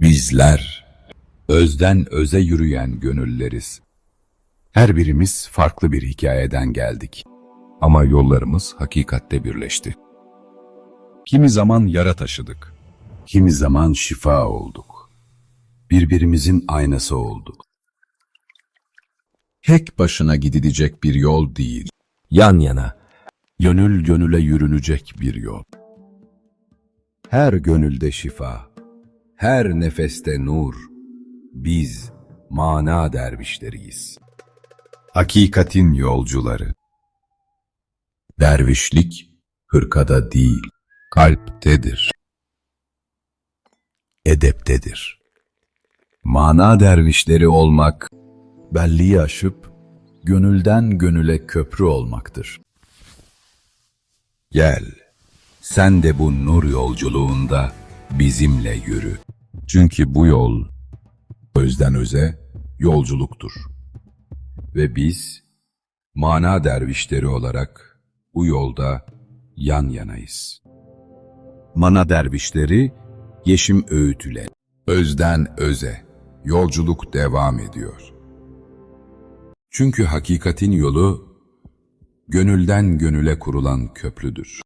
Bizler özden öze yürüyen gönülleriz. Her birimiz farklı bir hikayeden geldik. Ama yollarımız hakikatte birleşti. Kimi zaman yara taşıdık. Kimi zaman şifa olduk. Birbirimizin aynası olduk. Tek başına gidilecek bir yol değil. Yan yana. Gönül gönüle yürünecek bir yol. Her gönülde şifa, her nefeste nur. Biz mana dervişleriyiz. Hakikatin yolcuları. Dervişlik hırkada değil, kalptedir. Edeptedir. Mana dervişleri olmak, belliği aşıp, gönülden gönüle köprü olmaktır. Gel, sen de bu nur yolculuğunda bizimle yürü. Çünkü bu yol özden öze yolculuktur. Ve biz mana dervişleri olarak bu yolda yan yanayız. Mana dervişleri Yeşim Öğüt ile özden öze yolculuk devam ediyor. Çünkü hakikatin yolu gönülden gönüle kurulan köprüdür.